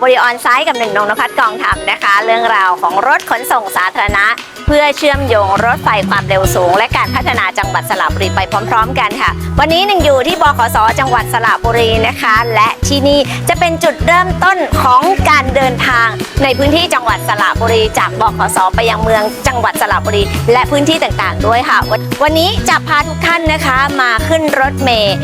บรีออนไซต์กับหนึ่งนงนภัสกองทัพนะคะ เรื่องราวของรถขนส่งสาธารณะ เพื่อเชื่อมโยงรถไฟความเร็วสูง และการพัฒนาจังหวัดสระบุรีไปพร้อม ๆ กันค่ะ วันนี้หนึ่งอยู่ที่บขสจังหวัดสระบุรีนะคะ และที่นี่จะเป็นจุดเริ่มต้นของการเดินทาง ในพื้นที่จังหวัดสระบุรีจากบขสไปยังเมืองจังหวัดสระบุรี และพื้นที่ต่างๆ ด้วยค่ะ วันวันนี้จะพาทุกท่านนะคะมาขึ้นรถเมล์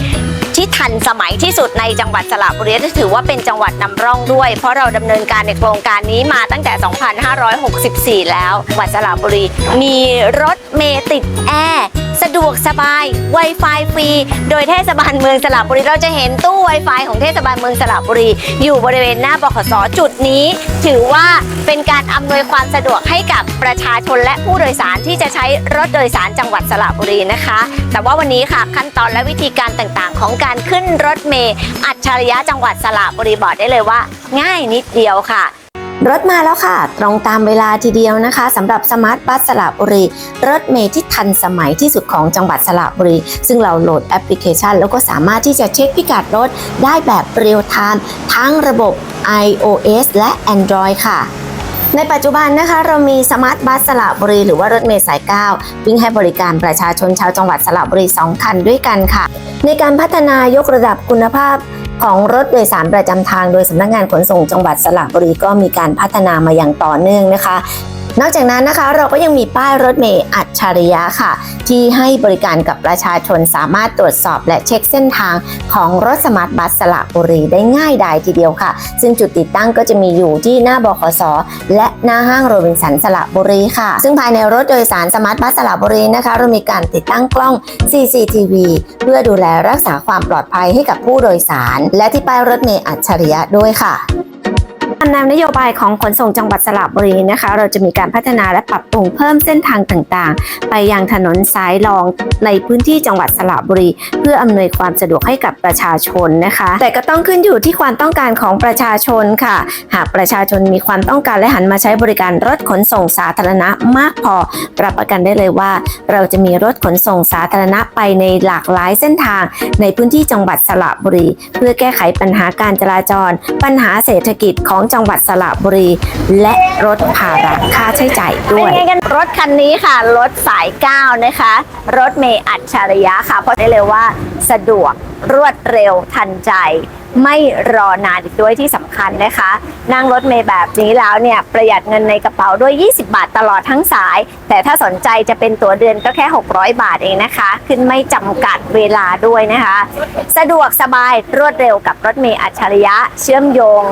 ที่ทันสมัยที่สุดในจังหวัดสระบุรีและถือว่าเป็นจังหวัดนำร่องด้วย เพราะเราดำเนินการในโครงการนี้มาตั้งแต่ 2564 แล้วจังหวัดสระบุรี มีรถเมล์ติดแอร์ สะดวกสบาย Wi-Fi ฟรี โดยเทศบาลเมืองสระบุรี เราจะเห็นตู้ Wi-Fi ของเทศบาลเมืองสระบุรี อยู่บริเวณหน้าบขสจุดนี้ ถือว่าเป็นการอำนวยความสะดวกให้กับประชาชนและผู้โดยสารที่จะใช้รถโดยสารจังหวัดสระบุรีนะคะ แต่ว่าวันนี้ค่ะขั้นตอนและวิธีการต่างๆ ของการขึ้นรถเมล์อัจฉริยะจังหวัดสระบุรีบอกได้เลยว่า ง่ายนิดเดียวค่ะ รถมาแล้วค่ะ ตรงตามเวลาทีเดียวนะคะสำหรับสมาร์ทบัสสระบุรี รถเมล์ที่ทันสมัยที่สุดของจังหวัดสระบุรี ซึ่งเราโหลดแอปพลิเคชัน แล้วก็สามารถที่จะเช็คพิกัดรถได้แบบเรียลไทม์ทั้งระบบ iOS และ Android ค่ะ ในปัจจุบันนะคะเรามีสมาร์ทบัสสระบุรีหรือว่ารถเมล์สาย 9 วิ่งให้บริการประชาชนชาวจังหวัดสระบุรี 2 คันด้วยกันค่ะ ในการพัฒนายกระดับคุณภาพของรถโดยสารประจำทางโดยสำนักงานขนส่งจังหวัดสระบุรีก็มีการพัฒนามาอย่างต่อเนื่องนะคะ นอกจากนั้นนะคะเราก็ยังมีป้ายรถเมล์อัจฉริยะค่ะ ที่ให้บริการกับประชาชนสามารถตรวจสอบและเช็คเส้นทางของรถสมาร์ทบัสสระบุรีได้ง่ายดายทีเดียวค่ะ ซึ่งจุดติดตั้งก็จะมีอยู่ที่หน้าบขสและหน้าห้างโรบินสันสระบุรีค่ะ ซึ่งภายในรถโดยสารสมาร์ทบัสสระบุรีนะคะ เรามีการติดตั้งกล้อง CCTV เพื่อดูแลรักษาความปลอดภัยให้กับผู้โดยสาร และที่ป้ายรถเมล์อัจฉริยะด้วยค่ะ แนวนโยบายของขนส่งจังหวัดสระบุรีนะคะ เราจะมีการพัฒนาและปรับปรุงเพิ่มเส้นทางต่างๆ ไปยังถนนสายรองในพื้นที่จังหวัดสระบุรี เพื่ออำนวยความสะดวกให้กับประชาชนนะคะ แต่ก็ต้องขึ้นอยู่ที่ความต้องการของประชาชนค่ะ หากประชาชนมีความต้องการและหันมาใช้บริการรถขนส่งสาธารณะมากพอรับประกันได้เลยว่า เราจะมีรถขนส่งสาธารณะไปในหลากหลายเส้นทาง ในพื้นที่จังหวัดสระบุรี เพื่อแก้ไขปัญหาการจราจร ปัญหาเศรษฐกิจของจังหวัดสระบุรี และลดภาระค่าใช้จ่ายด้วยไงกันรถคันนี้ค่ะ รถสาย 9 นะคะ รถเมย์อัจฉริยะค่ะ เพราะได้เลยว่าสะดวกรวดเร็วทันใจ ไม่รอนานอีกด้วยที่สำคัญนะคะ นั่งรถเมย์แบบนี้แล้วเนี่ยประหยัดเงินในกระเป๋าด้วย 20 บาทตลอดทั้งสาย แต่ถ้าสนใจจะเป็นตั๋วเดือนก็แค่ 600 บาทเองนะคะ ขึ้นไม่จำกัดเวลาด้วยนะคะ สะดวกสบายรวดเร็วกับรถเมย์อัจฉริยะ เชื่อมโยง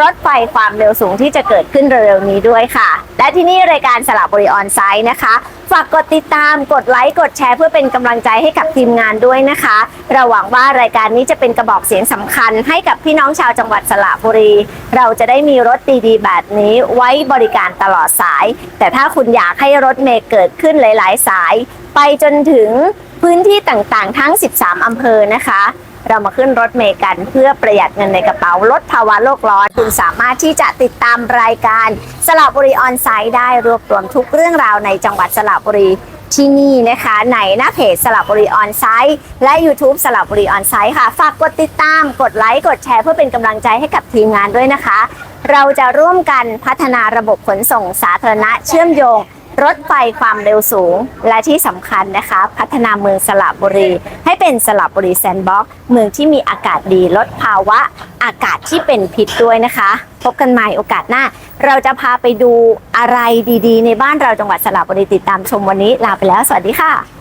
รถไฟความเร็วสูงที่จะเกิดขึ้นเร็วๆนี้ด้วยค่ะ และที่นี่รายการสระบุรีออนไซต์นะคะ ฝากกดติดตามกดไลค์กดแชร์ เพื่อเป็นกำลังใจให้กับทีมงานด้วยนะคะ เราหวังว่ารายการนี้จะเป็นกระบอกเสียงสำคัญ ให้กับพี่น้องชาวจังหวัดสระบุรี เราจะได้มีรถดีๆแบบนี้ไว้บริการตลอดสาย แต่ถ้าคุณอยากให้รถเมล์เกิดขึ้นหลาย ๆ สาย ไปจนถึงพื้นที่ต่างๆ ทั้ง 13 อำเภอนะคะ เรามาขึ้นรถเมล์กันเพื่อประหยัดเงินในกระเป๋าลดภาวะโลกร้อน คุณสามารถที่จะติดตามรายการสระบุรีออนไซต์ได้รวบรวมทุกเรื่องราวในจังหวัดสระบุรีที่นี่นะคะในหน้าเพจสระบุรีออนไซต์และ YouTube สระบุรีออนไซต์ค่ะ ฝากกดติดตาม กดไลค์กดแชร์เพื่อเป็นกำลังใจให้กับทีมงานด้วยนะคะ เราจะร่วมกันพัฒนาระบบขนส่งสาธารณะเชื่อมโยง รถไฟความเร็วสูง และที่สำคัญนะคะ พัฒนาเมืองสระบุรี ให้เป็นสระบุรีแซนด์บ็อกซ์เมืองที่มีอากาศดีลดภาวะอากาศที่เป็นพิษด้วยนะคะ พบกันใหม่โอกาสหน้า เราจะพาไปดูอะไรดีๆ ในบ้านเราจังหวัดสระบุรีติดตามชมวันนี้ลาไปแล้ว สวัสดีค่ะ